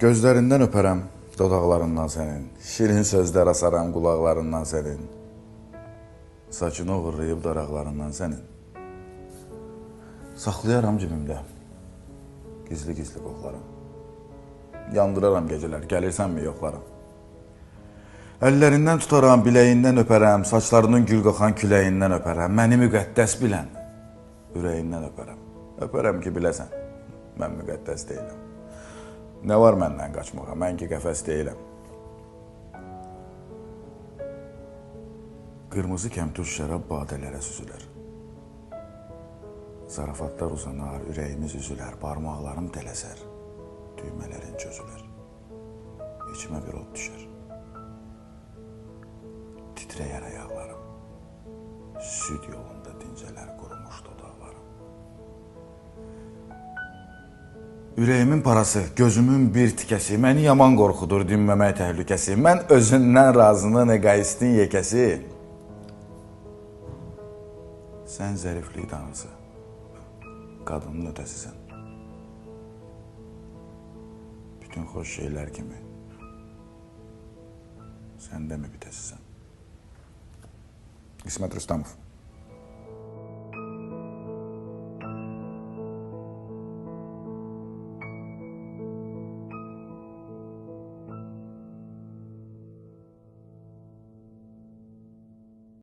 Gözlərindən öpərəm dodaqlarından sənin. Şirin sözlər asaram qulaqlarından sənin. Saçını oğurlayıb daraqlarından sənin. Saxlayaram cibimdə. Gizli-gizli qoxlaram. Yandıraram gecələr, gəlirsənmi yoxlaram. Əllərindən tutaram, biləyindən öpərəm, saçlarının gül qaxan küləyindən öpərəm. Məni müqəddəs bilən ürəyindən öpərəm. Öpərəm ki, biləsən, mən müqəddəs deyiləm. Nə var məndən qaçmağa? Mən ki qəfəs deyiləm. Qırmızı kəmtuş şərab badələrə süzülər. Zarafatlar uzanar, ürəyimiz üzülər, barmaqlarım tələsər, düymələrin çözülər. İçimə bir od düşər. Titrəyər ayaqlarım. Süd yolunda Ürəyimin parası, gözümün bir tikəsi, məni yaman qorxudur dinməmək təhlükəsi. Mən özündən razının egoistin yekəsi. Sən zəriflik tanrısı, qadının ötəsisən. Bütün xoş şeylər kimi səndə mi bitəsisən? İsmət Rüstəmov